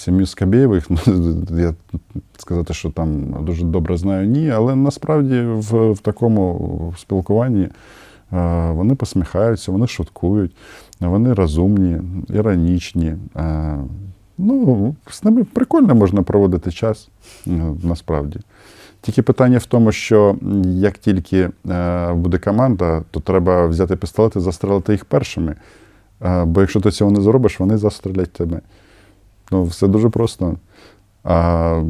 Сім'ю Скабєєвих, ну, я сказати, що там дуже добре знаю, ні, але насправді в, в такому спілкуванні е, вони посміхаються, вони шуткують, вони розумні, іронічні. Е, ну, з ними прикольно можна проводити час, е, насправді. Тільки питання в тому, що як тільки буде команда, то треба взяти пістолет і застрелити їх першими. Бо якщо ти цього не зробиш, вони застрелять тебе. Ну, все дуже просто. А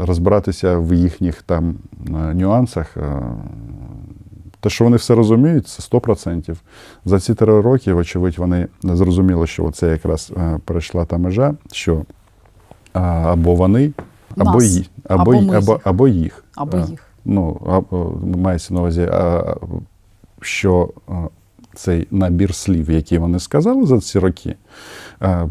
розбиратися в їхніх там е, нюансах. е, Те, що вони все розуміють, це 100%. За ці три роки, вочевидь, вони зрозуміли, що це якраз е, перейшла та межа, що або вони, або, Нас. ї, або, Або або, їх. або їх. Або їх. Ну, мається на увазі, що цей набір слів, які вони сказали за ці роки, е,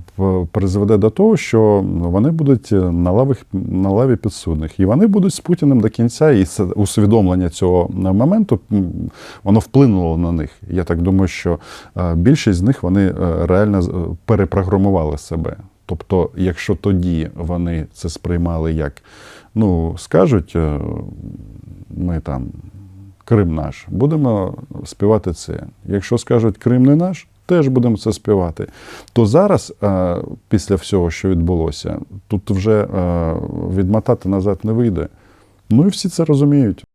призведе до того, що вони будуть на лаві, на лаві підсудних. І вони будуть з Путіним до кінця, і усвідомлення цього моменту воно вплинуло на них. Я так думаю, що е, більшість з них вони е, реально е, перепрограмували себе. Тобто, якщо тоді вони це сприймали як, ну, скажуть, е, ми там Крим наш, будемо співати це. Якщо скажуть Крим не наш, теж будемо це співати. То зараз, е, після всього, що відбулося, тут вже е, відмотати назад не вийде. Ну і всі це розуміють.